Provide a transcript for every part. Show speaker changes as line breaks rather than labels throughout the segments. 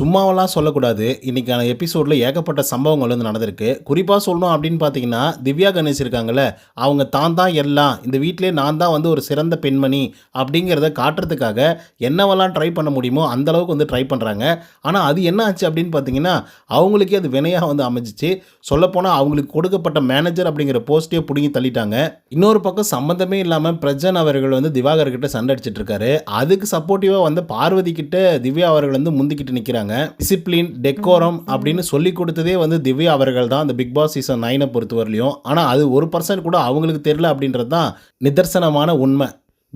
சும்மாவெல்லாம் சொல்லக்கூடாது. இன்றைக்கான எபிசோடில் ஏகப்பட்ட சம்பவங்கள் வந்து நடந்திருக்கு. குறிப்பாக சொல்லணும் அப்படின்னு பார்த்தீங்கன்னா திவ்யா கணேஷ் இருக்காங்கள அவங்க தான் தான் எல்லாம். இந்த வீட்டிலே நான் தான் வந்து ஒரு சிறந்த பெண்மணி அப்படிங்கிறத காட்டுறதுக்காக என்னவெல்லாம் ட்ரை பண்ண முடியுமோ அந்த அளவுக்கு வந்து ட்ரை பண்ணுறாங்க ஆனால் அது என்ன ஆச்சு அப்படின்னு பார்த்தீங்கன்னா அவங்களுக்கே அது வினையாக வந்து அமைஞ்சிச்சு. சொல்லப்போனால் அவங்களுக்கு கொடுக்கப்பட்ட மேனேஜர் அப்படிங்கிற போஸ்ட்டே பிடுங்கி தள்ளிட்டாங்க. இன்னொரு பக்கம் சம்மந்தமே இல்லாமல் பிரஜன் அவர்கள் வந்து திவாகர்கிட்ட சண்டை அடிச்சிட்ருக்காரு அதுக்கு சப்போர்ட்டிவாக வந்து பார்வதி கிட்ட திவ்யா அவர்கள் வந்து முந்திக்கிட்டு நிற்கிறாங்க டிசிப்ளின் டெக்கோரம் அப்படின்னு சொல்லி கொடுத்ததே வந்து திவ்யா அவர்கள் தான் அந்த பிக் பாஸ் சீசன் நைனை பொறுத்தவரையிலையும். ஆனால் அது ஒரு பர்சன்ட் கூட அவங்களுக்கு தெரியல அப்படின்றது தான் நிதர்சனமான உண்மை.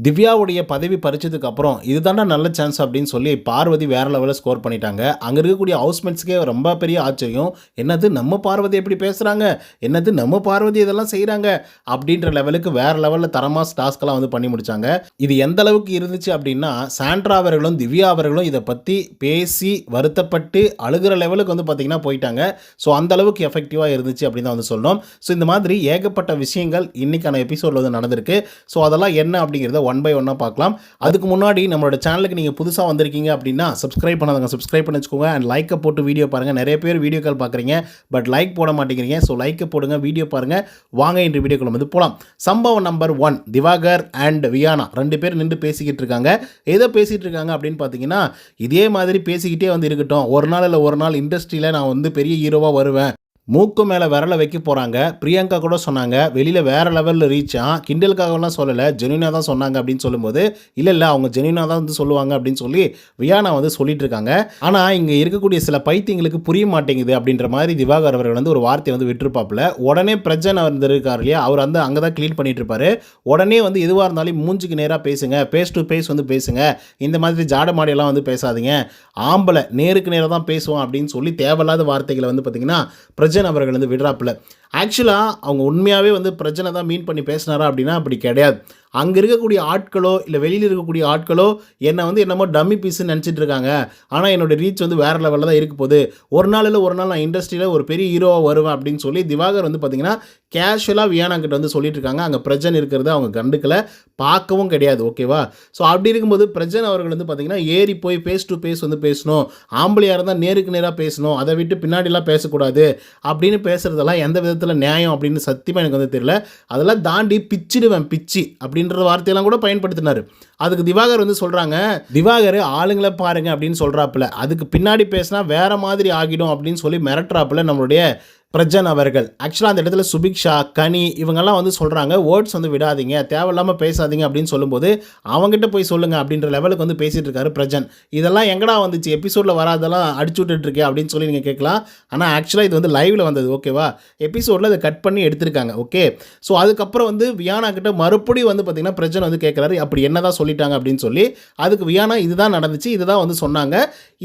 திவ்யாவுடைய பதவி பறிச்சதுக்கு அப்புறம் இதுதான்டா நல்ல சான்ஸ் அப்படின்னு சொல்லி பார்வதி வேற லெவலில் ஸ்கோர் பண்ணிட்டாங்க. அங்கே இருக்கக்கூடிய ஹவுஸ்மேட்ஸ்க்கே ரொம்ப பெரிய ஆச்சரியம். என்னது நம்ம பார்வதி எப்படி பேசுகிறாங்க என்னது நம்ம பார்வதி இதெல்லாம் செய்கிறாங்க அப்படின்ற லெவலுக்கு வேற லெவலில் தரமாக டாஸ்க்கெல்லாம் வந்து பண்ணி முடிச்சாங்க. இது எந்த அளவுக்கு இருந்துச்சு அப்படின்னா சாண்ட்ரா அவர்களும் திவ்யா அவர்களும் இதை பற்றி பேசி வருத்தப்பட்டு அழுகிற லெவலுக்கு வந்து பார்த்திங்கன்னா போயிட்டாங்க. ஸோ அந்த அளவுக்கு எஃபெக்டிவாக இருந்துச்சு அப்படின்னு தான் வந்து சொல்லணும். ஸோ இந்த மாதிரி ஏகப்பட்ட விஷயங்கள் இன்றைக்கான எபிசோடில் வந்து நடந்திருக்கு. ஸோ அதெல்லாம் என்ன அப்படிங்கிறத ஒன் பை ஒன்னாக பார்க்கலாம். அதுக்கு முன்னாடி நம்மளோட சேனலுக்கு நீங்கள் புதுசாக வந்திருக்கீங்க அப்படின்னா சப்ஸ்கிரைப் பண்ணாதவங்க சப்ஸ்கிரைப் பண்ணி வச்சுக்கோங்க அண்ட் லைக்கை போட்டு வீடியோ பாருங்கள் நிறைய பேர் வீடியோ கால் பார்க்குறீங்க. பட் லைக் போட மாட்டேங்கிறீங்க. ஸோ லைக்கை போடுங்க வீடியோ பாருங்கள் வாங்க இன்று வீடியோக்குள்ள வந்து போகலாம் சம்பவம் number one Diwakar and Viana. ரெண்டு பேர் நின்று பேசிக்கிட்டு இருக்காங்க. எதை பேசிகிட்டு இருக்காங்க அப்படின்னு பார்த்தீங்கன்னா இதே மாதிரி பேசிக்கிட்டே வந்து இருக்கட்டும். ஒரு நாள் இல்லை ஒரு நாள் இண்டஸ்ட்ரியில் நான் வந்து பெரிய ஹீரோவாக வருவேன். மூக்கு மேலே விரலை வைக்க போகிறாங்க பிரியங்கா கூட சொன்னாங்க வெளியில் வேறு லெவலில் ரீச் ஆ. கிண்டலுக்காகலாம் சொல்லலை ஜெனுனாக தான் சொன்னாங்க அப்படின்னு சொல்லும்போது இல்லை இல்லை அவங்க ஜெனுனாக தான் வந்து சொல்லுவாங்க அப்படின்னு சொல்லி வியானா வந்து சொல்லிட்டு இருக்காங்க. ஆனால் இங்கே இருக்கக்கூடிய சில பைத்தியங்களுக்கு புரிய மாட்டேங்குது அப்படின்ற மாதிரி திவாகர் அவர்கள் வந்து ஒரு வார்த்தையை வந்து விட்டுருப்பாப்பில். உடனே பிரஜன் அவர் இருக்கார் இல்லையா? அவர் வந்து அங்கே தான் க்ளீன் பண்ணிட்டு இருப்பாரு. உடனே வந்து எதுவாக இருந்தாலும் மூஞ்சுக்கு நேராக பேசுங்க பேஸ் டு பேஸ் வந்து பேசுங்க. இந்த மாதிரி ஜாட மாடியெல்லாம் வந்து பேசாதீங்க. ஆம்பளை நேருக்கு நேராக தான் பேசுவோம் அப்படின்னு சொல்லி தேவையில்லாத வார்த்தைகளை வந்து பார்த்தீங்கன்னா பிரஜ சஜ்ஜன் அவர்கள் வந்து விடுறாப்புல. ஆக்சுவலாக அவங்க உண்மையாகவே வந்து பிரச்சனை தான் மீன் பண்ணி பேசினாரா அப்படின்னா அப்படி கிடையாது. அங்கே இருக்கக்கூடிய ஆட்களோ இல்லை வெளியில் இருக்கக்கூடிய ஆட்களோ என்னை வந்து என்னமோ டம்மி பீஸ்ன்னு நினச்சிட்டு இருக்காங்க. ஆனால் என்னோடய ரீச் வந்து வேறு லெவலில் தான் இருக்க போகுது. ஒரு நாள் இல்லை ஒரு நாள் நான் இண்டஸ்ட்ரியில் ஒரு பெரிய ஹீரோவாக வருவேன் அப்படின்னு சொல்லி திவாகர் வந்து பார்த்திங்கன்னா கேஷுவலாக வியானாங்கிட்ட வந்து சொல்லிட்டு இருக்காங்க. அங்கே பிரஜன் இருக்கிறத அவங்க கண்டுக்கலை. பார்க்கவும் கிடையாது ஓகேவா ஸோ அப்படி இருக்கும்போது பிரஜன் அவர்கள் வந்து பார்த்திங்கன்னா ஏறி போய் ஃபேஸ் டு ஃபேஸ் வந்து பேசணும். ஆம்பளையாக இருந்தால் நேருக்கு நேராக பேசணும். அதை விட்டு பின்னாடிலாம் பேசக்கூடாது அப்படின்னு பேசுகிறதெல்லாம் எந்த வித விதத்தில் நியாயம் அப்படின்னு சத்தியமாக எனக்கு வந்து தெரியல. அதெல்லாம் தாண்டி பிச்சிடுவேன் பிச்சி அப்படின்ற வார்த்தையெல்லாம் கூட பயன்படுத்தினார். அதுக்கு திவாகர் வந்து சொல்கிறாங்க திவாகர் ஆளுங்களை பாருங்க அப்படின்னு சொல்கிறாப்புல அதுக்கு பின்னாடி பேசினா வேறு மாதிரி ஆகிடும் அப்படின்னு சொல்லி மிரட்டுறாப்புல நம்மளுடைய பிரஜன் அவர்கள். ஆக்சுவலாக அந்த இடத்துல சுபிக்ஷா கனி இவங்கெல்லாம் வந்து சொல்கிறாங்க வேர்ட்ஸ் வந்து விடாதீங்க தேவையில்லாமல் பேசாதீங்க அப்படின்னு சொல்லும்போது அவங்ககிட்ட போய் சொல்லுங்கள் அப்படின்ற லெவலுக்கு வந்து பேசிகிட்டு இருக்காரு பிரஜன். இதெல்லாம் எங்கடா வந்துச்சு? எபிசோடில் வராதெல்லாம் அடிச்சு விட்டுட்ருக்கே அப்படின்னு சொல்லி நீங்கள் கேட்கலாம். ஆனால் ஆக்சுவலாக இது வந்து லைவில் வந்தது ஓகேவா எபிசோடில் அதை கட் பண்ணி எடுத்திருக்காங்க ஓகே ஸோ அதுக்கப்புறம் வந்து வியானா கிட்ட மறுபடியும் வந்து பார்த்திங்கன்னா பிரஜன் வந்து கேட்குறாரு அப்படி என்ன தான் சொல்லிட்டாங்க? அப்படின்னு சொல்லி. அதுக்கு வியானா இதுதான் நடந்துச்சு இதுதான் வந்து சொன்னாங்க.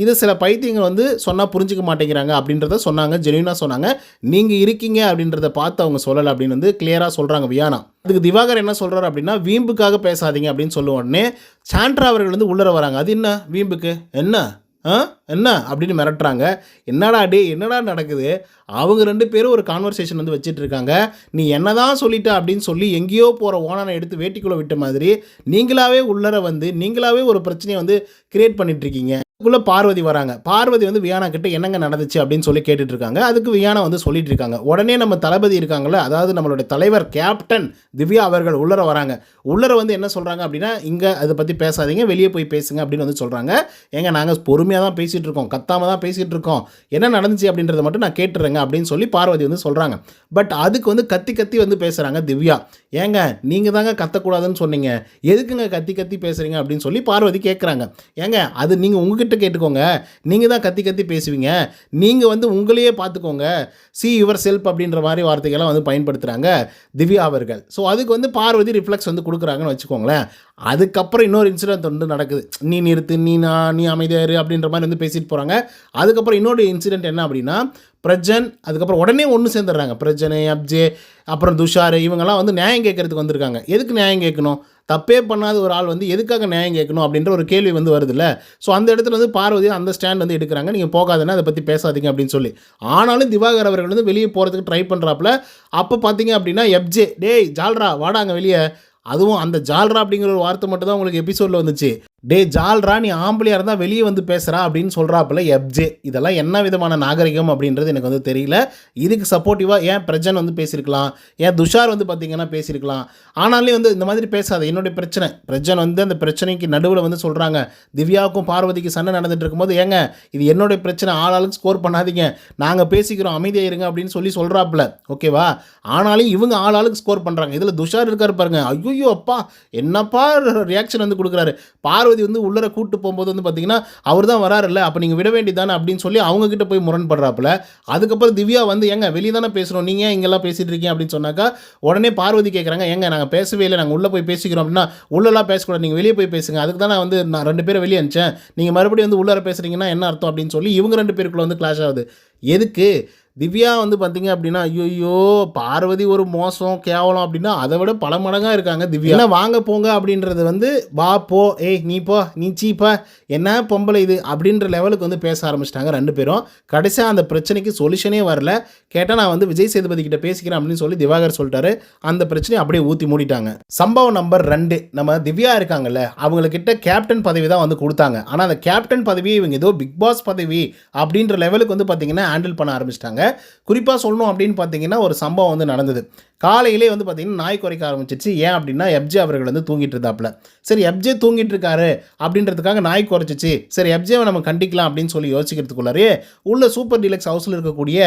இது சில பைத்தியங்கள் வந்து சொன்னால் புரிஞ்சிக்க மாட்டேங்கிறாங்க அப்படின்றத சொன்னாங்க ஜெனியூனாக சொன்னாங்க. நீங்கள் இருக்கீங்க அப்படின்றத பார்த்து அவங்க சொல்லலை அப்படின்னு வந்து கிளியராக சொல்கிறாங்க வியானா. அதுக்கு திவாகர் என்ன சொல்கிறாரு அப்படின்னா வீம்புக்காக பேசாதீங்க அப்படின்னு சொல்லுவ உடனே சாண்ட்ரா அவர்கள் வந்து உள்ளர வராங்க. அது என்ன? வீம்புக்கு? என்ன? ஆ? என்ன? அப்படின்னு மிரட்டுறாங்க. என்னடா டே என்னடா நடக்குது? அவங்க ரெண்டு பேரும் ஒரு கான்வர்சேஷன் வந்து வச்சுட்டு இருக்காங்க. நீ என்னதான் சொல்லிட்ட அப்படின்னு சொல்லி எங்கேயோ போகிற ஓனனை எடுத்து வேட்டிக்குள்ளே விட்ட மாதிரி நீங்களாவே உள்ளர வந்து நீங்களாவே ஒரு பிரச்சனையை வந்து கிரியேட் பண்ணிட்டு இருக்கீங்க. அதுக்குள்ளே பார்வதி வராங்க. பார்வதி வந்து வியானா கிட்ட என்னங்க நடந்துச்சு அப்படின்னு சொல்லி கேட்டுட்டு இருக்காங்க. அதுக்கு வியானா வந்து சொல்லிட்டு இருக்காங்க. உடனே நம்ம தளபதி இருக்காங்கல்ல அதாவது நம்மளுடைய தலைவர் கேப்டன் திவ்யா அவர்கள் உள்ளர வராங்க. உள்ளர வந்து என்ன சொல்கிறாங்க அப்படின்னா இங்கே அதை பற்றி பேசாதீங்க வெளியே போய் பேசுங்க அப்படின்னு வந்து சொல்கிறாங்க ஏங்க நாங்கள் பொறுமையாக தான் பேசிகிட்டு இருக்கோம். கத்தாமல் தான் பேசிகிட்டு இருக்கோம். என்ன நடந்துச்சு அப்படின்றத மட்டும் நான் கேட்டுறேங்க அப்படின்னு சொல்லி பார்வதி வந்து சொல்கிறாங்க பட் அதுக்கு வந்து கத்தி கத்தி வந்து பேசுகிறாங்க திவ்யா. ஏங்க நீங்கள் தாங்க கத்தக்கூடாதுன்னு சொன்னீங்க. எதுக்குங்க கத்தி கத்தி பேசுகிறீங்க அப்படின்னு சொல்லி பார்வதி கேட்குறாங்க ஏங்க அது நீங்கள் உங்ககிட்ட கேட்டுக்கோங்க. நீங்கள் தான் கத்தி கத்தி பேசுவீங்க. நீங்கள் வந்து உங்களையே பார்த்துக்கோங்க. சி யுவர் செல்ஃப் அப்படின்ற மாதிரி வார்த்தைகள்லாம் வந்து பயன்படுத்துகிறாங்க திவ்யா அவர்கள். ஸோ அதுக்கு வந்து பார்வதி ரிஃப்ளெக்ஸ் வந்து கொடுக்குறாங்கன்னு வச்சுக்கோங்களேன். அதுக்கப்புறம் இன்னொரு இன்சிடென்ட் வந்து நடக்குது. நீ நிறுத்து நீ நான் நீ அமைதியாரு அப்படின்ற மாதிரி வந்து பேசிட்டு போகிறாங்க அதுக்கப்புறம் இன்னொரு இன்சிடென்ட் என்ன அப்படின்னா பிரஜன் அதுக்கப்புறம் உடனே ஒன்று சேர்ந்துடுறாங்க. பிரஜனை அப்ஜே அப்புறம் துஷார் இவங்கெல்லாம் வந்து நியாயம் கேட்கறதுக்கு வந்திருக்காங்க. எதுக்கு நியாயம் கேட்கணும்? தப்பே பண்ணாத ஒரு ஆள் வந்து எதுக்காக நியாயம் கேட்கணும் அப்படின்ற ஒரு கேள்வி வந்து வருதுல்ல. ஸோ அந்த இடத்துல வந்து பார்வதி அந்த ஸ்டாண்ட் வந்து எடுக்கிறாங்க. நீங்கள் போகாதுன்னா அதை பற்றி பேசாதீங்க அப்படின்னு சொல்லி. ஆனாலும் திவாகர் அவர்கள் வந்து வெளியே போகிறதுக்கு ட்ரை பண்ணுறாப்புல அப்போ பார்த்தீங்க அப்படின்னா எப்ஜே டேய் ஜால்ரா வாடாங்க வெளியே. அதுவும் அந்த ஜால்ரா அப்படிங்கிற ஒரு வார்த்தை மட்டும் தான் உங்களுக்கு எபிசோடில் வந்துச்சு. டே ஜால்ரா நீ ஆம்பளையாக இருந்தால் வெளியே வந்து பேசுகிறா அப்படின்னு சொல்கிறாப்புல எப்ஜே இதெல்லாம் என்ன விதமான நாகரிகம் அப்படின்றது எனக்கு வந்து தெரியல. இதுக்கு சப்போர்ட்டிவாக ஏன் பிரஜன் வந்து பேசியிருக்கலாம்? ஏன் துஷார் வந்து பார்த்தீங்கன்னா பேசியிருக்கலாம்? ஆனாலும் வந்து இந்த மாதிரி பேசாத என்னுடைய பிரச்சனை. பிரஜன் வந்து அந்த பிரச்சனைக்கு நடுவில் வந்து சொல்கிறாங்க திவ்யாவுக்கும் பார்வதிக்கு சண்டை நடந்துட்டு இருக்கும்போது ஏங்க இது என்னுடைய பிரச்சனை ஆளாளுக்கு ஸ்கோர் பண்ணாதீங்க. நாங்கள் பேசிக்கிறோம் அமைதியாக இருங்க அப்படின்னு சொல்லி சொல்கிறாப்புல ஓகேவா ஆனாலும் இவங்க ஆளாளுக்கு ஸ்கோர் பண்ணுறாங்க இதில் துஷார் இருக்கார் பாருங்க. ஐயோ அப்பா. என்னப்பா ரியாக்ஷன் வந்து கொடுக்குறாரு? பார்வதி வந்து உள்ளர கூட்டு போகும்போது வந்து பார்த்தீங்கன்னா அவர் தான் வராருல்ல அப்போ நீங்கள் விட வேண்டியதானே அப்படின்னு சொல்லி அவங்க கிட்ட போய் முரண்படுறாப்புல. அதுக்கப்புறம் திவ்யா வந்து எங்க வெளியே தானே பேசுகிறோம் நீங்கள் ஏன் இங்கெல்லாம் பேசிட்டு இருக்கீங்க? அப்படின்னு சொன்னாக்கா உடனே பார்வதி கேட்குறாங்க ஏங்க நாங்கள் பேசவே இல்லை நாங்கள் உள்ளே போய் பேசிக்கிறோம் அப்படின்னா உள்ளெல்லாம் பேசக்கூடாது நீங்கள் வெளியே போய் பேசுங்க அதுக்கு தான் நான் வந்து நான் ரெண்டு பேரும் வெளியே அனுப்பிச்சேன். நீங்கள் மறுபடியும் வந்து உள்ளார பேசுகிறீங்கன்னா என்ன அர்த்தம்? அப்படின்னு சொல்லி இவங்க ரெண்டு பேருக்குள்ளே வந்து கிளாஷ் ஆகுது. எதுக்கு? திவ்யா வந்து பார்த்தீங்க அப்படின்னா ஐயோ பார்வதி ஒரு மோசம் கேவலம் அப்படின்னா அதை விட பல மடங்காக இருக்காங்க திவ்யா. என்ன வாங்க போங்க அப்படின்றது வந்து வா போ ஏய் நீ போ நீ சீப்பா என்ன பொம்பளை இது அப்படின்ற லெவலுக்கு வந்து பேச ஆரம்பிச்சிட்டாங்க ரெண்டு பேரும். கடைசியாக அந்த பிரச்சனைக்கு சொல்யூஷனே வரல. கேட்டால் நான் வந்து விஜய் சேதுபதி கிட்ட பேசிக்கிறேன் அப்படின்னு சொல்லி திவாகர் சொல்லிட்டாரு. அந்த பிரச்சனையை அப்படியே ஊற்றி மூடிட்டாங்க. சம்பவம் நம்பர் ரெண்டு. நம்ம திவ்யா இருக்காங்கல்ல அவங்கக்கிட்ட கேப்டன் பதவி தான் வந்து கொடுத்தாங்க. ஆனால் அந்த கேப்டன் பதவியை இவங்க ஏதோ பிக் பாஸ் பதவி அப்படின்ற லெவலுக்கு வந்து பார்த்தீங்கன்னா ஹேண்டில் பண்ண ஆரம்பிச்சிட்டாங்க. குறிப்பாக சொல்லணும் அப்படின்னு பார்த்தீங்கன்னா ஒரு சம்பவம் வந்து நடந்தது. காலையிலே வந்து பார்த்தீங்கன்னா நாய் குறைக்க ஆரம்பிச்சிச்சு ஏன் அப்படின்னா எப்ஜே அவர்கள் வந்து தூங்கிட்டு இருந்தாப்புல. சரி எப்ஜே தூங்கிட்டு இருக்காரு அப்படின்றதுக்காக நாய் குறைச்சிச்சு. சரி எப்ஜேவை நம்ம கண்டிக்கலாம் அப்படின்னு சொல்லி யோசிக்கிறதுக்குள்ளாரே உள்ள சூப்பர் டீலக்ஸ் ஹவுஸில் இருக்கக்கூடிய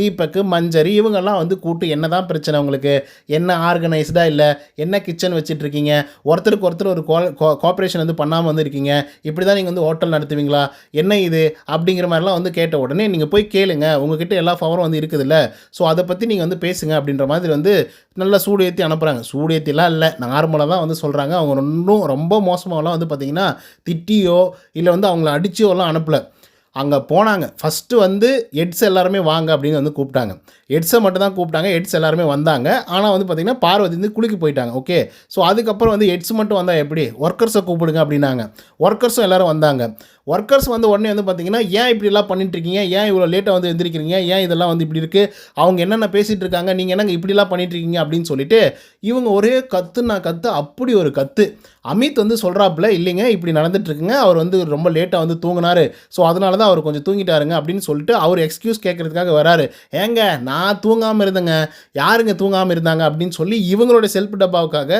தீபக் மஞ்சரி இவங்கெல்லாம் வந்து கூட்டு என்ன தான் பிரச்சனை உங்களுக்கு? என்ன ஆர்கனைஸ்டாக இல்லை? என்ன கிச்சன் வச்சுட்டு இருக்கீங்க? ஒருத்தருக்கு ஒருத்தர் ஒரு கோஆப்ரேஷன் வந்து பண்ணாமல் வந்து இருக்கீங்க. இப்படி தான் நீங்கள் வந்து ஹோட்டல் நடத்துவீங்களா? என்ன இது? அப்படிங்கிற மாதிரிலாம் வந்து கேட்ட உடனே நீங்கள் போய் கேளுங்க. உங்ககிட்ட எல்லா பவரும் வந்து இருக்குதுல்ல. ஸோ அதை பற்றி நீங்கள் வந்து பேசுங்க அப்படின்ற மாதிரி வந்து நல்லா சூடு ஏற்றி அனுப்புகிறாங்க சூடு ஏற்றிலாம் இல்லை. நார்மலாக தான் வந்து சொல்கிறாங்க அவங்க இன்னும் ரொம்ப மோசமாகலாம் வந்து பார்த்திங்கன்னா திட்டியோ இல்லை வந்து அவங்கள அடிச்சியோலாம் அனுப்பலை. அங்கே போனாங்க. ஃபஸ்ட்டு வந்து எட்ஸ் எல்லாருமே வாங்க அப்படின்னு வந்து கூப்பிட்டாங்க. எட்ஸை மட்டும் தான் கூப்பிட்டாங்க. எட்ஸ் எல்லாருமே வந்தாங்க. ஆனால் வந்து பார்த்திங்கன்னா பார்வதி வந்து குளிக்கு போயிட்டாங்க. ஓகே ஸோ அதுக்கப்புறம் வந்து எட்ஸ் மட்டும் வந்தால் எப்படி? ஒர்க்கர்ஸை கூப்பிடுங்க அப்படின்னாங்க. ஒர்க்கர்ஸும் எல்லோரும் வந்தாங்க. ஒர்க்கர்ஸ் வந்து உடனே வந்து பார்த்தீங்கன்னா ஏன் இப்படிலாம் பண்ணிட்டுருக்கீங்க? ஏன் இவ்வளோ லேட்டாக வந்து எந்திரிக்கிறீங்க? ஏன் இதெல்லாம் வந்து இப்படி இருக்குது அவங்க என்னென்ன பேசிகிட்டு இருக்காங்க? நீங்கள் என்னங்க இப்படிலாம் பண்ணிட்டுருக்கீங்க? அப்படின்னு சொல்லிட்டு இவங்க ஒரே கத்து நான் கத்து அப்படி ஒரு கத்து. அமித் வந்து சொல்கிறாப்புல இல்லைங்க இப்படி நடந்துட்டுருக்குங்க. அவர் வந்து ரொம்ப லேட்டாக வந்து தூங்கினாரு. ஸோ அதனால தான் அவர் கொஞ்சம் தூங்கிட்டாருங்க. அப்படின்னு சொல்லிட்டு அவர் எக்ஸ்கியூஸ் கேட்கறதுக்காக வராரு. ஏங்க நான் நான் தூங்காமல் இருந்தேங்க. யாருங்க தூங்காமல் இருந்தாங்க அப்படின்னு சொல்லி இவங்களோட செல்ஃப் டப்பாவுக்காக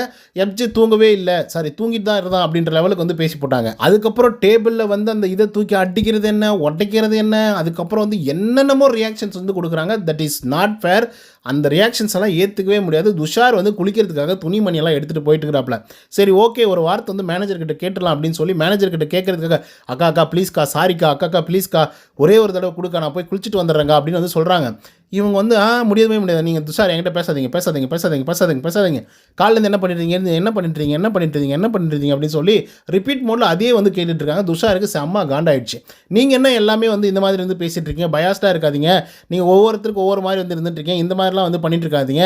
எப்ஜி தூங்கவே இல்லை. சாரி தூங்கிட்டு தான் இருந்தான் அப்படின்ற லெவலுக்கு வந்து பேசி போட்டாங்க. அதுக்கப்புறம் டேபிளில் வந்து அந்த இதை தூக்கி அடிக்கிறது என்ன உடைக்கிறது என்ன அதுக்கப்புறம் வந்து என்னென்னமோ ரியாக்ஷன்ஸ் வந்து கொடுக்குறாங்க. தட் இஸ் நாட் ஃபேர் அந்த ரியாக்ஷன்ஸ் எல்லாம் ஏற்றுக்கவே முடியாது. துஷார் வந்து குளிக்கிறதுக்காக துணிமணியெல்லாம் எடுத்துகிட்டு போயிட்டு இருக்கிறாப்ல சரி ஓகே ஒரு வார்த்தை வந்து மேனேஜர்கிட்ட கேட்டுடலாம் அப்படின்னு சொல்லி மேனேஜர்கிட்ட கேட்கறதுக்காக அக்கா அக்கா ப்ளீஸ்க்கா சாரிக்கா அக்காக்கா ப்ளீஸ்க்கா ஒரே ஒரு தடவை கொடுக்க நான் போய் குளிச்சுட்டு வந்துடுறேங்க அப்படின்னு வந்து சொல்கிறாங்க இவங்க வந்து ஆ முடியவே முடியாது. நீங்கள் துஷார் என்கிட்ட பேசாதீங்க பேசாதீங்க பேசாதீங்க பேசாதீங்க பேசாதீங்க. காலிலேருந்து என்ன பண்ணிட்டு இருந்து என்ன பண்ணிட்டு என்ன பண்ணிட்டு என்ன பண்ணிட்டுருங்க அப்படின்னு சொல்லி ரிப்பீட் மோடில் அதே வந்து கேட்டுட்டு இருக்காங்க துஷாருக்கு செம்ம காண்டாயிடுச்சு. நீங்கள் என்ன எல்லாமே வந்து இந்த மாதிரி வந்து பேசிகிட்டு இருக்கீங்க பயாஸ்டாக இருக்காதீங்க. நீங்கள் ஒவ்வொருத்தருக்கும் ஒவ்வொரு மாதிரி வந்து இருந்துட்டு இருக்கீங்க இந்த மாதிரிலாம் வந்து பண்ணிட்டு இருக்காதீங்க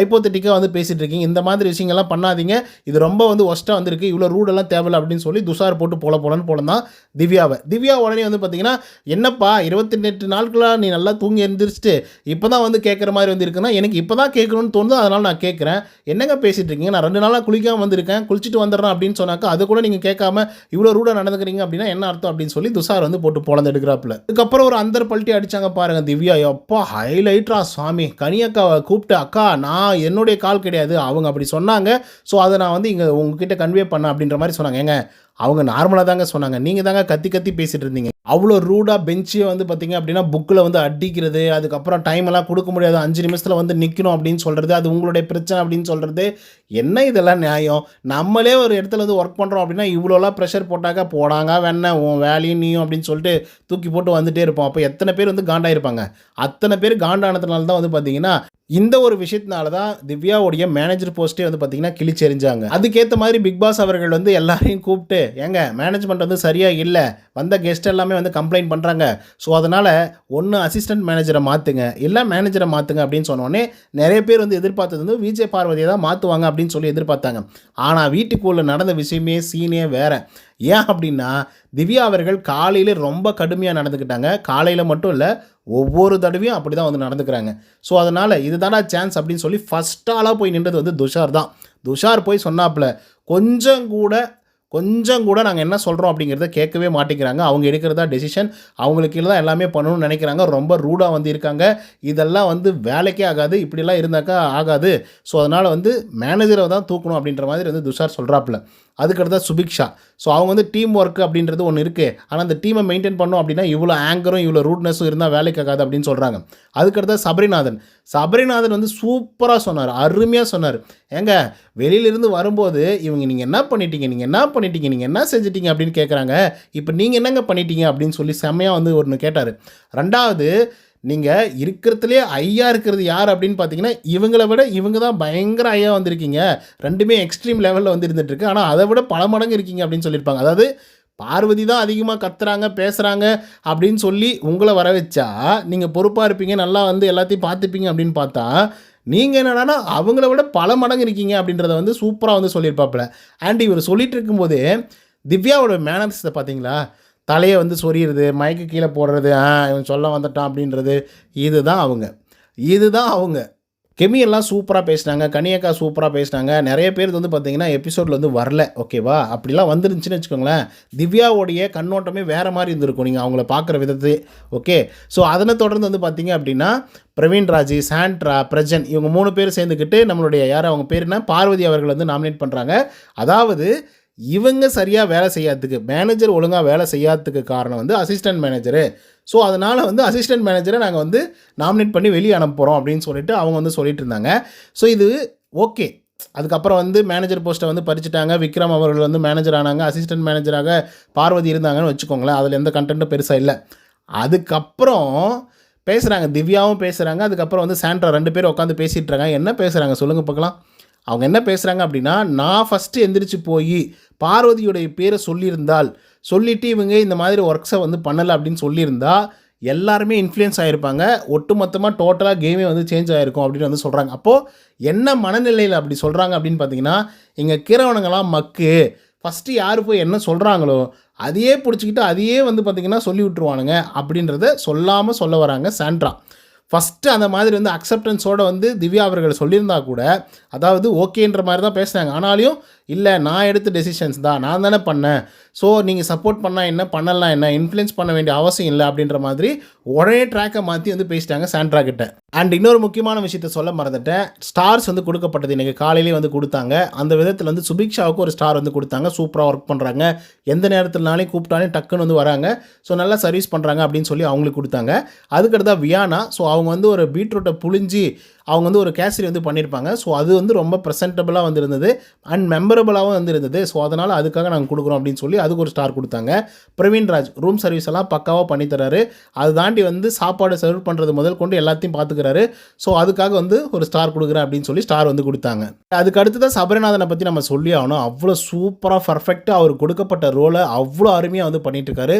ஐப்போத்தட்டிக்காக வந்து பேசிகிட்டு இருக்கீங்க இந்த மாதிரி விஷயங்கள்லாம் பண்ணாதீங்க. இது ரொம்ப வந்து ஒஸ்ட்டாக வந்திருக்கு. இவ்வளோ ரூடெல்லாம் தேவையில்லை அப்படின்னு சொல்லி துஷார் போட்டு போல போலன்னு போலந்தான் திவ்யாவை. திவ்யா உடனே வந்து பார்த்தீங்கன்னா என்னப்பா இருபத்தி எட்டு நாட்களாக நீ நல்லா தூங்கி எழுந்திரிச்சிட்டு இப்போ தான் வந்து கேட்குற மாதிரி வந்து இருக்குன்னா எனக்கு இப்போ தான் கேட்கணும்னு தோணுது. அதனால் நான் கேட்குறேன் என்னங்க பேசிகிட்டு இருக்கீங்க? நான் ரெண்டு நாளாக குளிக்காமல் வந்திருக்கேன். குளிச்சுட்டு வந்துடுறேன் அப்படின்னு சொன்னாக்கா அது கூட நீங்கள் கேட்காம இவ்வளோ ரூடாக நடந்துக்கிறீங்க அப்படின்னா என்ன அர்த்தம் அப்படின்னு சொல்லி துஷார் வந்து போட்டு பொழந்து எடுக்கிறாப்புல. அதுக்கப்புறம் ஒரு அந்தர் பல்ட்டி அடிச்சாங்க பாருங்க திவ்யா. அப்பா ஹைலைட்ரா சாமி. அக்காவை கூப்பிட்டு அக்கா நான் என்னுடைய கால் கிடையாது. அவங்க அப்படி சொன்னாங்க. ஸோ அதை நான் வந்து இங்கே உங்ககிட்ட கன்வே பண்ணேன் அப்படின்ற மாதிரி சொன்னாங்க. ஏங்க அவங்க நார்மலாக தாங்க சொன்னாங்க. நீங்கள் தாங்க கத்தி கத்தி பேசிகிட்டு இருந்தீங்க. அவ்வளோ ரூடாக பெஞ்சே வந்து பார்த்தீங்க அப்படின்னா புக்கில் வந்து அடிக்கிறது அதுக்கப்புறம் டைம் எல்லாம் கொடுக்க முடியாது அஞ்சு நிமிஷத்தில் வந்து நிற்கணும் அப்படின்னு சொல்கிறது அது உங்களுடைய பிரச்சனை அப்படின்னு சொல்கிறது என்ன இதெல்லாம் நியாயம்? நம்மளே ஒரு இடத்துல வந்து ஒர்க் பண்ணுறோம் அப்படின்னா இவ்வளோலாம் ப்ரெஷர் போட்டாக்கா போடாங்க வேணா உன் வேலையும் நீயும் அப்படின்னு சொல்லிட்டு தூக்கி போட்டு வந்துகிட்டே இருப்போம். அப்போ எத்தனை பேர் வந்து காண்டாயிருப்பாங்க? அத்தனை பேர் காண்டானதுனால தான் வந்து பார்த்தீங்கன்னா இந்த ஒரு விஷயத்தினால தான் திவ்யாவுடைய மேனேஜர் போஸ்ட்டே வந்து பார்த்தீங்கன்னா கிழிச்செறிஞ்சாங்க. அதுக்கேற்ற மாதிரி பிக் பாஸ் அவர்கள் வந்து எல்லாரையும் கூப்பிட்டு ஏங்க மேனேஜ்மெண்ட் வந்து சரியாக இல்லை. வந்த கெஸ்ட் எல்லாமே வந்து கம்ப்ளைண்ட் பண்ணுறாங்க ஸோ அதனால் ஒன்று அசிஸ்டன்ட் மேனேஜரை மாற்றுங்க இல்லை மேனேஜரை மாற்றுங்க அப்படின்னு சொன்னோடனே நிறைய பேர் வந்து எதிர்பார்த்தது வந்து விஜய் பார்வதியை தான் மாற்றுவாங்க அப்படின்னு சொல்லி எதிர்பார்த்தாங்க. ஆனால் வீட்டுக்குள்ளே நடந்த விஷயமே சீனே வேறு. ஏன் அப்படின்னா திவ்யா அவர்கள் காலையில் ரொம்ப கடுமையாக நடந்துக்கிட்டாங்க காலையில் மட்டும் இல்லை ஒவ்வொரு தடவையும் அப்படி தான் வந்து நடந்துக்கிறாங்க. ஸோ அதனால் இதுதானா சான்ஸ் அப்படின்னு சொல்லி ஃபஸ்ட் ஆளாக போய் நின்றது வந்து துஷார் தான். துஷார் போய் சொன்னாப்புல கொஞ்சம் கூட கொஞ்சம் கூட நாங்கள் என்ன சொல்கிறோம் அப்படிங்கிறத கேட்கவே மாட்டேங்கிறாங்க. அவங்க எடுக்கிறதா டெசிஷன் அவங்களுக்கு தான் எல்லாமே பண்ணணும்னு நினைக்கிறாங்க. ரொம்ப ரூடாக வந்து இருக்காங்க. இதெல்லாம் வந்து வேலைக்கே ஆகாது. இப்படிலாம் இருந்தாக்கா ஆகாது. ஸோ அதனால் வந்து மேனேஜரை தான் தூக்கணும் அப்படின்ற மாதிரி வந்து துஷார் சொல்கிறாப்புல அதுக்கடுத்தா சுபிக்ஷா ஸோ அவங்க வந்து டீம் ஒர்க் அப்படின்றது ஒன்று இருக்குது ஆனால் அந்த டீமை மெயின்டைன் பண்ணோம் அப்படின்னா இவ்வளோ ஆங்கரும் இவ்வளோ ரூட்னஸும் இருந்தால் வேலைக்கு ஆகாது அப்படின்னு சொல்கிறாங்க அதுக்கடுத்தா சபரிநாதன். சபரிநாதன் வந்து சூப்பராக சொன்னார். அருமையாக சொன்னார். ஏங்க வெளியிலிருந்து வரும்போது இவங்க நீங்கள் என்ன பண்ணிட்டீங்க நீங்கள் என்ன பண்ணிட்டீங்க நீங்கள் என்ன செஞ்சிட்டீங்க அப்படின்னு கேட்குறாங்க இப்போ நீங்கள் என்னங்க பண்ணிட்டீங்க அப்படின்னு சொல்லி செம்மையாக வந்து ஒன்று கேட்டார். ரெண்டாவது நீங்கள் இருக்கிறதுலே ஐயா இருக்கிறது யார் அப்படின்னு பார்த்தீங்கன்னா இவங்கள விட இவங்க தான் பயங்கர ஐயா வந்திருக்கீங்க. ரெண்டுமே எக்ஸ்ட்ரீம் லெவலில் வந்து இருந்துட்டு ஆனால் அதை விட பல மடங்கு இருக்கீங்க அப்படின்னு சொல்லியிருப்பாங்க. அதாவது பார்வதி தான் அதிகமாக கத்துறாங்க பேசுகிறாங்க அப்படின்னு சொல்லி உங்களை வர வச்சா நீங்கள் பொறுப்பாக இருப்பீங்க நல்லா வந்து எல்லாத்தையும் பார்த்துப்பீங்க அப்படின்னு பார்த்தா நீங்கள் என்னடானா அவங்கள விட பல மடங்கு இருக்கீங்க அப்படின்றத வந்து சூப்பராக வந்து சொல்லியிருப்பாப்புல. அண்ட் இவர் சொல்லிட்டு இருக்கும்போது திவ்யாவோட மேனர்ஸை பார்த்தீங்களா தலையை வந்து சொரியிறது மயக்கு கீழே போடுறது ஆ இவன் சொல்ல வந்துட்டான் அப்படின்றது இதுதான் அவங்க. இதுதான் அவங்க. கெமியெல்லாம் சூப்பராக பேசினாங்க கனியக்கா சூப்பராக பேசினாங்க. நிறைய பேர் வந்து பார்த்தீங்கன்னா எபிசோடில் வந்து வரல ஓகேவா அப்படிலாம் வந்துருந்துச்சுன்னு வச்சுக்கோங்களேன். திவ்யாவோடைய கண்ணோட்டமே வேறு மாதிரி இருந்திருக்கும். நீங்கள் அவங்கள பார்க்குற விதத்து ஓகே ஸோ அதனை தொடர்ந்து வந்து பார்த்திங்க அப்படின்னா பிரவீன் ராஜி சாண்ட்ரா பிரஜன் இவங்க மூணு பேர் சேர்ந்துக்கிட்டு நம்மளுடைய யார் அவங்க பேர் என்ன? பார்வதி அவர்கள் வந்து நாமினேட் பண்ணுறாங்க அதாவது இவங்க சரியாக வேலை செய்யாததுக்கு மேனேஜர் ஒழுங்காக வேலை செய்யாததுக்கு காரணம் வந்து அசிஸ்டன்ட் மேனேஜரு ஸோ அதனால் வந்து அசிஸ்டன்ட் மேனேஜரை நாங்கள் வந்து நாமினேட் பண்ணி வெளியே அனுப்புகிறோம் அப்படின்னு சொல்லிட்டு அவங்க வந்து சொல்லிட்டு இருந்தாங்க. ஸோ இது ஓகே அதுக்கப்புறம் வந்து மேனேஜர் போஸ்ட்டை வந்து பறிச்சுட்டாங்க. விக்ரம் அவர்கள் வந்து மேனேஜர் ஆனாங்க. அசிஸ்டன்ட் மேனேஜராக பார்வதி இருந்தாங்கன்னு வச்சுக்கோங்களேன். அதில் எந்த கண்டென்ட்டும் பெருசாக இல்லை. அதுக்கப்புறம் பேசுகிறாங்க திவ்யாவும் பேசுகிறாங்க அதுக்கப்புறம் வந்து சாண்ட்ரா ரெண்டு பேரும் உட்காந்து பேசிகிட்டு இருக்காங்க. என்ன பேசுகிறாங்க சொல்லுங்கள் பார்க்கலாம். அவங்க என்ன பேசுகிறாங்க அப்படின்னா நான் ஃபஸ்ட்டு எந்திரிச்சு போய் பார்வதியுடைய பேரை சொல்லியிருந்தால் சொல்லிவிட்டு இவங்க இந்த மாதிரி ஒர்க்ஸை வந்து பண்ணலை அப்படின்னு சொல்லியிருந்தா எல்லாருமே இன்ஃப்ளூயன்ஸ் ஆகிருப்பாங்க ஒட்டுமொத்தமாக டோட்டலாக கேமே வந்து சேஞ்ச் ஆகிருக்கும் அப்படின்னு வந்து சொல்கிறாங்க அப்போது என்ன மனநிலையில் அப்படி சொல்கிறாங்க அப்படின்னு பார்த்தீங்கன்னா இங்கே கீரவனுங்களாம் மக்கு. ஃபஸ்ட்டு யார் போய் என்ன சொல்கிறாங்களோ அதையே பிடிச்சிக்கிட்டு அதையே வந்து பார்த்திங்கன்னா சொல்லி விட்ருவானுங்க அப்படின்றத சொல்லாமல் சொல்ல வராங்க சாண்ட்ரா. ஃபஸ்ட்டு அந்த மாதிரி வந்து அக்செப்டன்ஸோடு வந்து திவ்யா அவர்கள் சொல்லியிருந்தா கூட அதாவது ஓகேன்ற மாதிரி தான் பேசினாங்க. ஆனாலும் இல்லை நான் எடுத்த டெசிஷன்ஸ் தான் நான் தானே பண்ணேன். ஸோ நீங்கள் சப்போர்ட் பண்ணால் என்ன பண்ணலாம் என்ன இன்ஃப்ளூயன்ஸ் பண்ண வேண்டிய அவசியம் இல்லை அப்படின்ற மாதிரி ஒரே ட்ராக்கை மாற்றி வந்து பேசிட்டாங்க சாண்ட்ரா கிட்ட. அண்ட் இன்னொரு முக்கியமான விஷயத்த சொல்ல மறந்துட்டேன். ஸ்டார்ஸ் வந்து கொடுக்கப்பட்டது இன்றைக்கி காலையிலே வந்து கொடுத்தாங்க. அந்த விதத்தில் வந்து சுபிக்ஷாவுக்கு ஒரு ஸ்டார் வந்து கொடுத்தாங்க. சூப்பராக ஒர்க் பண்ணுறாங்க எந்த நேரத்துலனாலையும் கூப்பிட்டாலே டக்குன்னு வந்து வராங்க. ஸோ நல்லா சர்வீஸ் பண்ணுறாங்க அப்படின்னு சொல்லி அவங்களுக்கு கொடுத்தாங்க. அதுக்கடுத்தா வியானா ஸோ அவங்க வந்து ஒரு பீட்ரூட்டை புழிஞ்சி அவங்க வந்து ஒரு கேசரி வந்து பண்ணியிருப்பாங்க ஸோ அது வந்து ரொம்ப ப்ரெசன்டபுளாக வந்து இருந்தது அண்ட் மெமரபுளாகவும் வந்துருந்தது. ஸோ அதனால் அதுக்காக நாங்கள் கொடுக்குறோம் அப்படின்னு சொல்லி அதுக்கு ஒரு ஸ்டார் கொடுத்தாங்க. பிரவீன் ராஜ் ரூம் சர்வீஸ் எல்லாம் பக்காவாக பண்ணித்தராரு அதை தாண்டி வந்து சாப்பாடு சர்வ் பண்ணுறது முதல் கொண்டு எல்லாத்தையும் பார்த்துக்கிறாரு ஸோ அதுக்காக வந்து ஒரு ஸ்டார் கொடுக்குறேன் அப்படின்னு சொல்லி ஸ்டார் வந்து கொடுத்தாங்க. அதுக்கு அடுத்து தான் சபரிநாதனை பற்றி நம்ம சொல்லி ஆகணும். அவ்வளோ சூப்பராக பர்ஃபெக்டாக அவர் கொடுக்கப்பட்ட ரோலை அவ்வளோ அருமையாக வந்து பண்ணிட்டு இருக்காரு.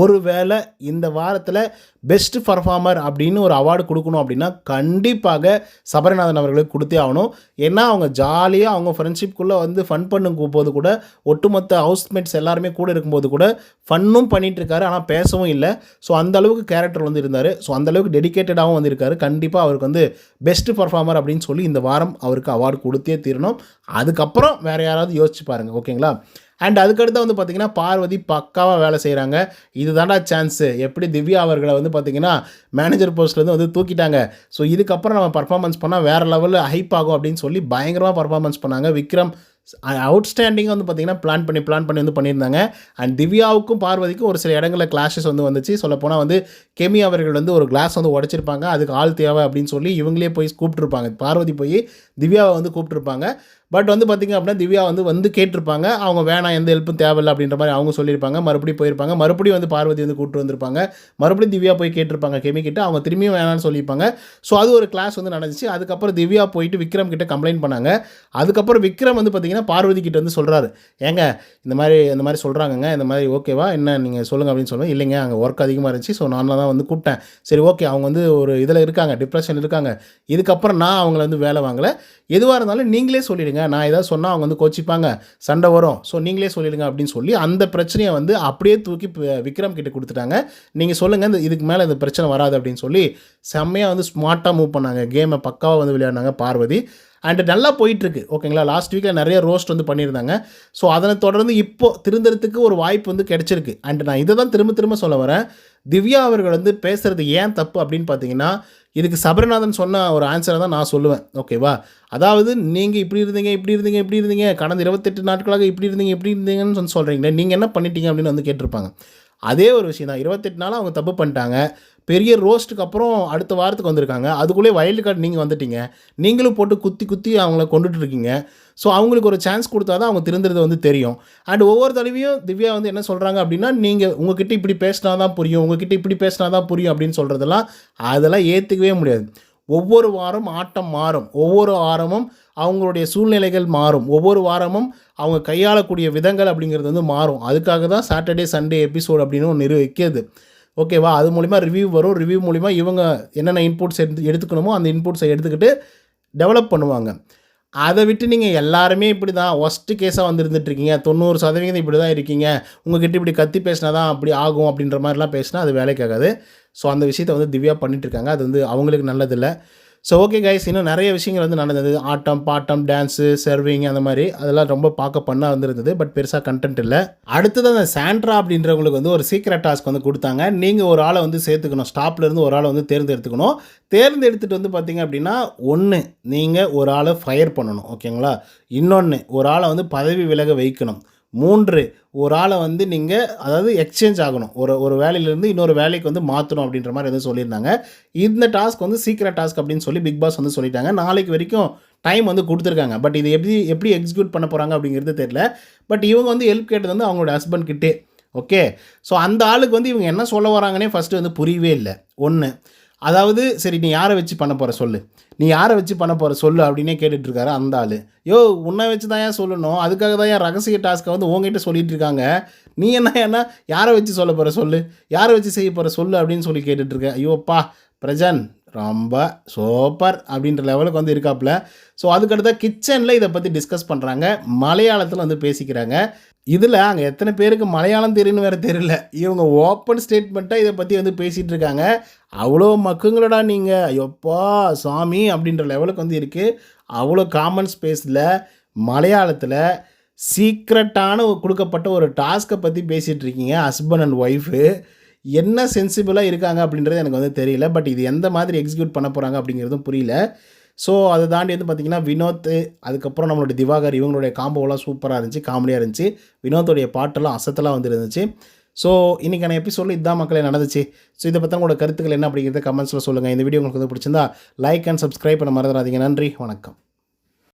ஒருவேளை இந்த வாரத்தில் பெஸ்ட் பர்ஃபார்மர் அப்படின்னு ஒரு அவார்டு கொடுக்கணும் அப்படின்னா கண்டிப்பாக சபரிநாதன் அவர்களுக்கு கொடுத்தே ஆகணும். ஏன்னா அவங்க ஜாலியாக அவங்க ஃப்ரெண்ட்ஷிப்குள்ளே வந்து ஃபன் பண்ணும் போது கூட ஒட்டுமொத்த ஹவுஸ்மேட்ஸ் எல்லாருமே கூட இருக்கும்போது கூட ஃபன்னும் பண்ணிட்டு இருக்காரு ஆனால் பேசவும் இல்லை. ஸோ அந்த அளவுக்கு கேரக்டர் வந்து இருந்தார். ஸோ அந்தளவுக்கு டெடிக்கேட்டடாகவும் வந்திருக்காரு கண்டிப்பாக அவருக்கு வந்து பெஸ்ட் பர்ஃபார்மர் அப்படின்னு சொல்லி இந்த வாரம் அவருக்கு அவார்டு கொடுத்தே தீரணும். அதுக்கப்புறம் வேறு யாராவது யோசிச்சு பாருங்கள் ஓகேங்களா? அண்ட் அதுக்கடுத்து வந்து பார்த்திங்கன்னா பார்வதி பக்காவாக வேலை செய்கிறாங்க இதுதான்டா சான்ஸு எப்படி திவ்யா அவர்களை வந்து பார்த்திங்கன்னா மேனேஜர் போஸ்ட்லேருந்து வந்து தூக்கிட்டாங்க. ஸோ இதுக்கப்புறம் நம்ம பர்ஃபார்மன்ஸ் பண்ணால் வேறு லெவலில் ஹைப் ஆகும் அப்படின்னு சொல்லி பயங்கரமாக பர்ஃபார்மன்ஸ் பண்ணாங்க. விக்ரம் அவுட்ஸ்டாண்டிங்காக வந்து பார்த்திங்கன்னா பிளான் பண்ணி பிளான் பண்ணி வந்து பண்ணியிருந்தாங்க. அண்ட் திவ்யாவுக்கும் பார்வதிக்கும் ஒரு சில இடங்களில் கிளாஷஸ் வந்து வந்துச்சு. சொல்லப்போனால் வந்து கெமி அவர்கள் வந்து ஒரு கிளாஸ் வந்து உடச்சிருப்பாங்க. அதுக்கு ஆள் தேவை அப்படின்னு சொல்லி இவங்களே போய் கூப்பிட்ருப்பாங்க பார்வதி போய் திவ்யாவை வந்து கூப்பிட்ருப்பாங்க பட் வந்து பார்த்திங்க அப்படின்னா திவ்யா வந்து வந்து கேட்டிருப்பாங்க. அவங்க வேணாம் எந்த ஹெல்ப்பும் தேவையில்லை அப்படின்ற மாதிரி அவங்க சொல்லியிருப்பாங்க. மறுபடியும் போயிருப்பாங்க. மறுபடியும் வந்து பார்வதி வந்து கூப்பிட்டு வந்திருப்பாங்க. மறுபடியும் திவ்யா போய் கேட்டிருப்பாங்க கெமி கிட்ட. அவங்க திரும்பியும் வேணாம்னு சொல்லியிருப்பாங்க. ஸோ அது ஒரு கிளாஸ் வந்து நடந்துச்சு. அதுக்கப்புறம் திவ்யா போயிட்டு விக்ரம் கிட்ட கம்ப்ளைண்ட் பண்ணாங்க. அதுக்கப்புறம் விக்ரம் வந்து பார்த்திங்கன்னா பார்வதி கிட்ட வந்து சொல்கிறாரு ஏங்க இந்த மாதிரி இந்த மாதிரி சொல்கிறாங்கங்க இந்த மாதிரி ஓகேவா என்ன நீங்கள் சொல்லுங்கள் அப்படின்னு சொல்லுவேன் இல்லைங்க அங்கே ஒர்க் அதிகமாக இருந்துச்சு. ஸோ நான் தான் வந்து கூப்பிட்டேன். சரி ஓகே அவங்க வந்து ஒரு இதில் இருக்காங்க டிப்ரெஷன் இருக்காங்க. இதுக்கப்புறம் நான் அவங்கள வந்து வேலை வாங்கலை. எதுவாக இருந்தாலும் நீங்களே சொல்லிடுங்க. சொல்லிடுங்க. நான் ஏதாவது சொன்னால் அவங்க வந்து கோச்சிப்பாங்க. சண்டை வரும். ஸோ நீங்களே சொல்லிடுங்க அப்படின்னு சொல்லி அந்த பிரச்சனையை வந்து அப்படியே தூக்கி விக்ரம் கிட்ட கொடுத்துட்டாங்க. நீங்கள் சொல்லுங்கள் இந்த இதுக்கு மேலே இந்த பிரச்சனை வராது அப்படின்னு சொல்லி செம்மையாக வந்து ஸ்மார்ட்டாக மூவ் பண்ணாங்க. கேமை பக்காவாக வந்து விளையாடினாங்க பார்வதி. அண்டு நல்லா போயிட்டுருக்கு. ஓகேங்களா? லாஸ்ட் வீக்கில் நிறைய ரோஸ்ட் வந்து பண்ணியிருந்தாங்க. ஸோ அதனை தொடர்ந்து இப்போது திருந்தறதுக்கு ஒரு வாய்ப்பு வந்து கிடச்சிருக்கு. அண்ட் நான் இதை தான் திரும்ப திரும்ப சொல்ல வரேன். திவ்யா அவர்கள் வந்து பேசுகிறது ஏன் தப்பு அப்படின்னு பார்த்தீங்கன்னா இதுக்கு சபரிநாதன் சொன்ன ஒரு ஆன்சரை தான் நான் சொல்லுவேன். ஓகேவா அதாவது நீங்கள் இப்படி இருந்தீங்க இப்படி இருந்தீங்க இப்படி இருந்தீங்க கடந்த இருபத்தெட்டு நாட்களாக இப்படி இருந்தீங்க இப்படி இருந்தீங்கன்னு சொல்லி சொல்கிறீங்களே நீங்கள் என்ன பண்ணிட்டீங்க அப்படின்னு வந்து கேட்டிருப்பாங்க. அதே ஒரு விஷயம் தான். இருபத்தெட்டு நாள் அவங்க தப்பு பண்ணிட்டாங்க. பெரிய ரோஸ்ட்டுக்கு அப்புறம் அடுத்த வாரத்துக்கு வந்திருக்காங்க. அதுக்குள்ளே வைல்டு கார்டு நீங்கள் வந்துட்டீங்க. நீங்களும் போட்டு குத்தி குத்தி அவங்கள கொண்டுட்டு இருக்கீங்க ஸோ அவங்களுக்கு ஒரு சான்ஸ் கொடுத்தா தான் அவங்க திருந்துறது வந்து தெரியும். அண்ட் ஒவ்வொரு தடவையும் திவ்யா வந்து என்ன சொல்கிறாங்க அப்படின்னா நீங்கள் உங்ககிட்ட இப்படி பேசினா தான் புரியும் உங்ககிட்ட இப்படி பேசினா தான் புரியும் அப்படின்னு சொல்கிறதெல்லாம் அதெல்லாம் ஏற்றுக்கவே முடியாது. ஒவ்வொரு வாரம் ஆட்டம் மாறும். ஒவ்வொரு வாரமும் அவங்களுடைய சூழ்நிலைகள் மாறும். ஒவ்வொரு வாரமும் அவங்க கையாளக்கூடிய விதங்கள் அப்படிங்கிறது வந்து மாறும். அதுக்காக தான் சாட்டர்டே சண்டே எபிசோட் அப்படின்னு ஒன்று நிர்வகிக்கிறது வைக்கிறது ஓகேவா? அது மூலிமா ரிவ்யூ வரும். ரிவ்யூ மூலிமா இவங்க என்னென்ன இன்புட்ஸ் எடுத்து எடுத்துக்கணுமோ அந்த இன்புட்ஸை எடுத்துக்கிட்டு டெவலப் பண்ணுவாங்க. அதை விட்டு நீங்கள் எல்லாருமே இப்படி தான் ஒஸ்ட்டு கேஸாக வந்துருந்துட்டுருக்கீங்க தொண்ணூறு சதவீதம் இப்படி தான் இருக்கீங்க. உங்ககிட்ட இப்படி கத்தி பேசினா தான் அப்படி ஆகும் அப்படின்ற மாதிரிலாம் பேசினா அது வேலைக்காகாது. ஸோ அந்த விஷயத்தை வந்து திவ்யா பண்ணிகிட்ருக்காங்க இருக்காங்க. அது வந்து அவங்களுக்கு நல்லதில்லை. ஸோ ஓகே கைஸ் இன்னும் நிறைய விஷயங்கள் வந்து நடந்தது. ஆட்டம் பாட்டம் டான்ஸு சர்விங் அந்த மாதிரி. அதெல்லாம் ரொம்ப பார்க்க பண்ண வந்திருந்தது பட் பெருசாக கண்டென்ட் இல்லை. அடுத்தது அந்த சாண்ட்ரா அப்படின்றவங்களுக்கு வந்து ஒரு சீக்ரெட் டாஸ்க் வந்து கொடுத்தாங்க. நீங்கள் ஒரு ஆளை வந்து சேர்த்துக்கணும். ஸ்டாப்லேருந்து ஒரு ஆளை வந்து தேர்ந்தெடுத்துக்கணும். தேர்ந்தெடுத்துட்டு வந்து பார்த்தீங்க அப்படின்னா ஒன்று நீங்கள் ஒரு ஆளை ஃபயர் பண்ணணும் ஓகேங்களா இன்னொன்று ஒரு ஆளை வந்து பதவி விலக வைக்கணும். மூன்று ஒரு ஆளை வந்து நீங்கள் அதாவது எக்ஸ்சேஞ்ச் ஆகணும். ஒரு ஒரு வேலையிலேருந்து இன்னொரு வேலைக்கு வந்து மாற்றணும் அப்படின்ற மாதிரி எதுவும் சொல்லியிருந்தாங்க. இந்த டாஸ்க் வந்து சீக்கிரம் டாஸ்க் அப்படின்னு சொல்லி பிக் பாஸ் வந்து சொல்லிட்டாங்க. நாளைக்கு வரைக்கும் டைம் வந்து கொடுத்துருக்காங்க. பட் இது எப்படி எப்படி எக்ஸிக்யூட் பண்ண போகிறாங்க அப்படிங்கிறது தெரியல. பட் இவங்க வந்து ஹெல்ப் கேட்டது வந்து அவங்களோட ஹஸ்பண்ட் கிட்டே. ஓகே ஸோ அந்த ஆளுக்கு வந்து இவங்க என்ன சொல்ல வராங்கன்னே ஃபஸ்ட்டு வந்து புரியவே இல்லை. ஒன்று அதாவது சரி நீ யாரை வச்சு பண்ண போகிற சொல்லு. நீ யாரை வச்சு பண்ண போகிற சொல்லு அப்படின்னே கேட்டுட்ருக்காரு அந்த ஆள். யோ உன்னை வச்சு தான் ஏன் சொல்லணும்? அதுக்காக தான் ஏன் ரகசிய டாஸ்க்கை வந்து உங்ககிட்ட சொல்லிட்டு இருக்காங்க? நீ என்ன என்ன யாரை வச்சு சொல்ல போகிற சொல்லு? யாரை வச்சு செய்ய போகிற சொல்லு அப்படின்னு சொல்லி கேட்டுட்ருக்க. ஐயோப்பா பிரஜன் ரொம்ப சூப்பர் அப்படின்ற லெவலுக்கு வந்து இருக்காப்புல. ஸோ அதுக்கடுத்த கிச்சனில் இதை பற்றி டிஸ்கஸ் பண்ணுறாங்க மலையாளத்தில் வந்து பேசிக்கிறாங்க. இதில் அங்கே எத்தனை பேருக்கு மலையாளம் தெரியுன்னு வேறு தெரியல. இவங்க ஓப்பன் ஸ்டேட்மெண்ட்டாக இதை பற்றி வந்து பேசிகிட்டு இருக்காங்க அவ்வளோ மக்குங்களடா நீங்கள் ஐயோப்பா சாமி அப்படின்ற லெவலுக்கு வந்து இருக்குது அவ்வளோ காமன் ஸ்பேஸில் மலையாளத்தில் சீக்ரெட்டான கொடுக்கப்பட்ட ஒரு டாஸ்க்கை பற்றி பேசிகிட்டு இருக்கீங்க ஹஸ்பண்ட் அண்ட் ஒய்ஃபு என்ன சென்சிபிளாக இருக்காங்க அப்படின்றது எனக்கு வந்து தெரியல. பட் இது எந்த மாதிரி எக்ஸிக்யூட் பண்ண போகிறாங்க அப்படிங்கிறதும் புரியல. ஸோ அதை தாண்டி வந்து பார்த்திங்கன்னா வினோத் அதுக்கப்புறம் நம்மளுடைய திவாகர் இவங்களுடைய காம்போலாம் சூப்பராக இருந்துச்சு காமெடியாக இருந்துச்சு. வினோத்துடைய பாட்டெல்லாம் அசத்தலாம் வந்து இருந்துச்சு. ஸோ இன்றைக்கான எபிசோடில் இதுதான் மக்களே நடந்துச்சு. ஸோ இதை பற்றி உங்களோட கருத்துக்கள் என்ன அப்படிங்கிறத கமெண்ட்ஸில் சொல்லுங்கள் இந்த வீடியோ உங்களுக்கு வந்து பிடிச்சிருந்தா லைக் அண்ட் சப்ஸ்கிரைப் பண்ண மறந்துடாதீங்க. நன்றி. வணக்கம்.